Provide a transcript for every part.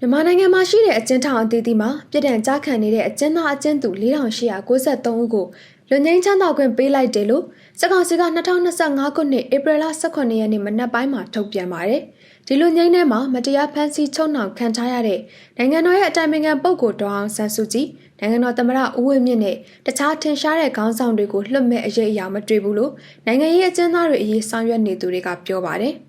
မြန်မာနိုင်ငံမှာရှိတဲ့အကျဉ်းထောင်အသီးသီးမှာပြည်ဒဏ်ကြားခံနေတဲ့အကျဉ်းသားအကျဉ်းသူ4893ဦးကိုလွန်ငင်းချမ်းသာခွင့်ပေးလိုက်တယ်လို့စက်ကောင်စီက2025ခုနှစ်ဧပြီလ18ရက်နေ့မနက်ပိုင်းမှာထုတ်ပြန်ပါတယ်။ဒီလွန်ငင်းထဲမှာမတရားဖမ်းဆီးချုပ်နှောင်ခံထားရတဲ့နိုင်ငံတော်ရဲ့အတိုင်ပင်ခံပုဂ္ဂိုလ်ဒေါအောင်ဆန်းစုကြည်နိုင်ငံတော်သမ္မတဦးဝင်းမြင့်နဲ့တခြားထင်ရှားတဲ့ခေါင်းဆောင်တွေကိုလွှတ်မဲ့အရေးအရာမတွေ့ဘူးလို့နိုင်ငံရေးအကျဉ်းသားတွေအရေးဆောင်ရွက်နေသူတွေကပြောပါတယ်။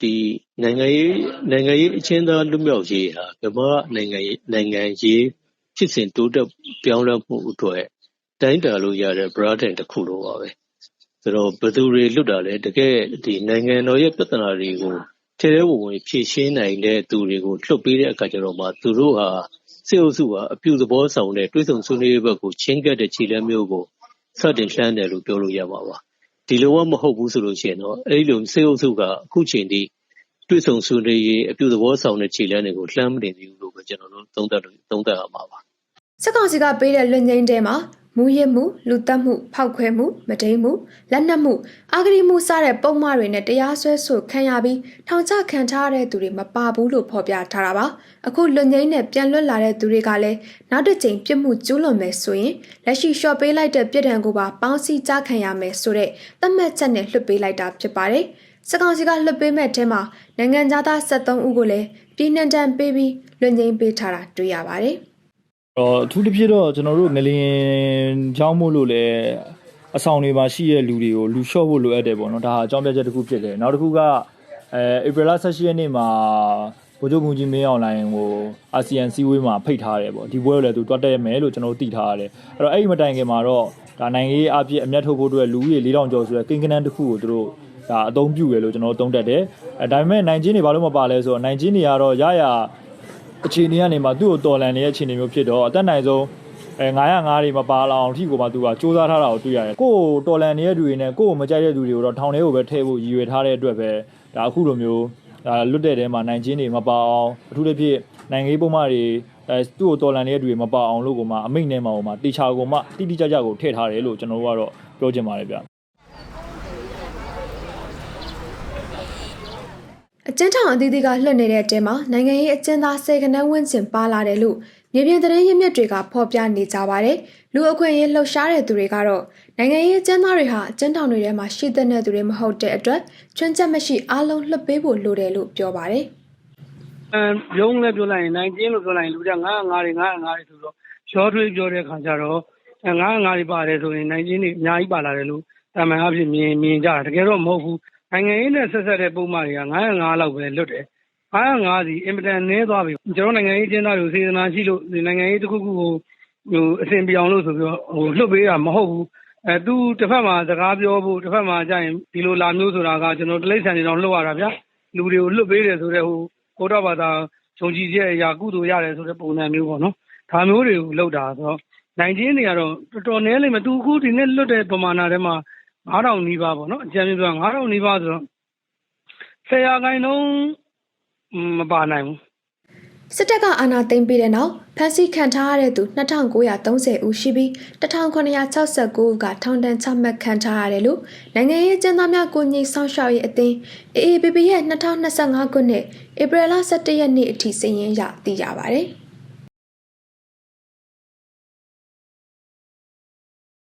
ဒီနိုင်ငံရေးနိုင်ငံရေးအချင်းသားလွတ်မြောက်ရေးဟာမြန်မာနိုင်ငံရေးနိုင်ငံရေးဖြစ်စဉ်တိုးတက်ပြောင်းလဲမှုအတွက်တိုင်းတာလို့ရတဲ့ brand တစ်ခုလိုပါပဲဆိုတော့ဘယ်သူတွေလွတ်တာလဲတကယ်ဒီနိုင်ငံတော်ရဲ့ပြဿနာတွေကိုထဲထဲဝင်ဝင်ဖြေရှင်းနိုင်တဲ့သူတွေကိုလွတ်ပေးတဲ့အခါကျတော့မှသူတို့ဟာစေအုပ်စုဟာအပြုသဘောဆောင်တဲ့တွေးဆုံဆွေးနွေးရေးဘက်ကိုချင်းကပ်တဲ့ခြေလှမ်းမျိုးကိုစတင်လှမ်းတယ်လို့ပြောလို့ရပါပါ ဒီလိုမှမဟုတ်ဘူးဆိုလို့ရှိရင်တော့အဲ့လိုစေအုပ်စုကအခုချိန်ထိတွေ့ဆုံဆွေးနွေးရေးအပြုသဘောဆောင်တဲ့ခြေလှမ်းတွေကိုလှမ်းမတင်သေးဘူးလို့ပဲကျွန်တော်တို့သုံးသပ်သုံးသပ်ရမှာပါစစ်ကောင်စီကပေးတဲ့လွတ်ငင်းတဲမှာ မူရစ်မှုလူတက်မှုဖောက်ခွဲမှုမတိန်မှုလက်နက်မှုအာဂရိမှုစတဲ့ပုံမှားတွေနဲ့တရားစွဲဆိုခံရပြီးထောင်ချခံထားရတဲ့သူတွေမပါဘူးလို့ဖော်ပြထားတာပါအခုလွတ်ငင်းနဲ့ပြန်လွတ်လာတဲ့သူတွေကလည်းနောက်တစ်ကြိမ်ပြစ်မှုကျူးလွန်မယ်ဆိုရင်လက်ရှိရှော့ပေးလိုက်တဲ့ပြစ်ဒဏ်ကိုပါပေါင်းစည်းကြခံရမယ်ဆိုတဲ့သတ်မှတ်ချက်နဲ့လွှတ်ပေးလိုက်တာဖြစ်ပါတယ်စစ်ကောင်စီကလွှတ်ပေးမဲ့တဲမှာနိုင်ငံသား73ဦးကိုလည်းပြည်နှံတန်ပေးပြီးလွတ်ငင်းပေးထားတာတွေ့ရပါတယ်။ တော့အထူးတစ်ဖြစ်တော့ကျွန်တော်တို့ငလျင်ချောင်းမို့လို့လည်းအဆောင်တွေမှာရှိတဲ့လူတွေကိုလူလျှော့ဖို့လိုအပ်တယ်ပေါ့နော်ဒါဟာအကြောင်းပြချက်တစ်ခုဖြစ်တယ်နောက်တစ်ခုကအဲဧပြီလ18ရက်နေ့မှာဗိုလ်ချုပ်မှုကြီးမင်းအောင်လိုင်ကိုအာဆီယံစည်းဝေးမှာဖိတ်ထားတယ်ပေါ့ဒီပွဲကိုလည်းသူတွတ်တက်မယ်လို့ကျွန်တော်တို့သိထားရတယ်အဲ့တော့အဲ့ဒီမတိုင်ခင်မှာတော့ဒါနိုင်ငံရေးအပြည့်အမျက်ထုတ်ဖို့အတွက်လူကြီး4000ကျော်ဆိုတဲ့ကိန်းကနန်းတစ်ခုကိုသူတို့ဒါအသုံးပြုရလို့ကျွန်တော်တို့သုံးတက်တယ်အဲဒါပေမဲ့နိုင်ချင်းတွေဘာလို့မပါလဲဆိုတော့နိုင်ချင်းတွေကတော့ရရ အခြေအနေကနေမှသူ့ကိုတော်လန်နေတဲ့အခြေအနေမျိုးဖြစ်တော့အသက်နိုင်ဆုံးအဲ905တွေမပါလာအောင်အထိကိုမှသူကစူးစမ်းထားတာကိုတွေ့ရတယ်ကိုယ်တော်လန်နေတဲ့သူတွေနဲ့ကိုယ်ကိုမကြိုက်တဲ့သူတွေကိုတော့ထောင်ထဲကိုပဲထည့်ဖို့ရည်ရွယ်ထားတဲ့အတွက်ပဲဒါအခုလိုမျိုးဒါလွတ်တဲ့တဲမှာနိုင်ချင်းတွေမပါအောင်အထူးသဖြင့်နိုင်ငံရေးပုံမှန်တွေအဲသူ့ကိုတော်လန်နေတဲ့သူတွေမပါအောင်လို့ကိုမှအမိတ်နဲ့မှာဟိုမှာတေချာကိုမှတိတိကျကျကိုထည့်ထားတယ်လို့ကျွန်တော်တို့ကတော့ပြောချင်ပါတယ်ဗျ အကျဉ်းထောင်အသီးသီးကလွှတ်နေတဲ့တဲမှာနိုင်ငံရေးအကျဉ်းသားဆယ်ကနန်းဝန်းကျင်ပါလာတယ်လို့မြေပြင်သတင်းရင်းမြစ်တွေကဖော်ပြနေကြပါတယ်။လူအခွင့်အရေးလှုပ်ရှားတဲ့သူတွေကတော့နိုင်ငံရေးအကျဉ်းသားတွေဟာအကျဉ်းထောင်တွေထဲမှာရှိတဲ့သူတွေမဟုတ်တဲ့အတွက်ချွင်းချက်မရှိအားလုံးလွှတ်ပေးဖို့လိုတယ်လို့ပြောပါတယ်အမ်ရုံးလည်းပြောလိုက်ရင်နိုင်ကျင်းလို့ပြောလိုက်ရင်လူတွေက905တွေ905တွေဆိုတော့ရောထွေးပြောတဲ့ခါကျတော့905တွေပါတယ်ဆိုရင်နိုင်ကျင်းတွေအများကြီးပါလာတယ်လို့တာမန်အဖြစ်မြင်မြင်ကြတာတကယ်တော့မဟုတ်ဘူး နိုင်ငံရေးနဲ့ ဆက်ဆက်တဲ့ ပုံမှန်တွေက905လောက်ပဲ လွတ်တယ်905စီအင်မတန်နည်းသွားပြီ ကျွန်တော်နိုင်ငံရေးကျင်းသားတွေစေတနာရှိလို့ နိုင်ငံရေးတစ်ခုခုကိုဟိုအစဉ်ပြောင်းလို့ဆိုပြီးတော့ဟိုလွတ်ပေးတာမဟုတ်ဘူးအဲသူတစ်ဖက်မှာ စကားပြောဖို့တစ်ဖက်မှာကြာရင် ဒီလိုလာမျိုးဆိုတာကကျွန်တော်တလိမ့်ဆန်နေတော့လှုပ်ရတာဗျာ လူတွေကို လွတ်ပေးတယ်ဆိုတော့ဟိုကိုတော့ဘာသာဂျုံကြည်ချက်အရာကုသိုလ်ရတယ်ဆိုတဲ့ ပုံစံမျိုးပေါ့နော် ဒါမျိုးတွေကိုလှုပ်တာဆိုတော့ နိုင်ချင်းတွေကတော့ တော်တော်နည်းလိမ့်မယ် သူ အခု ဒီနေ့လွတ်တဲ့ ပမာဏထဲမှာ 9000နီးပါးပေါ့နော်အကြံပြုပြော9000နီးပါးဆိုတော့ဆယ်ရာခိုင်နှုန်းမပါနိုင်ဘူးစစ်တပ်ကအာဏာသိမ်းပြီးတဲ့နောက်ဖမ်းဆီးခံထားရတဲ့သူ2930ဦးရှိပြီး1969ဦးကထောင်ဒဏ်ချမှတ်ခံထားရတယ်လို့နိုင်ငံရေးကျန်းသားများကိုညီဆောင်ရှောက်ရေးအသင်း AAPP ရဲ့2025ခုနှစ်ဧပြီလ17ရက်နေ့အထိစာရင်းရသိရပါတယ်။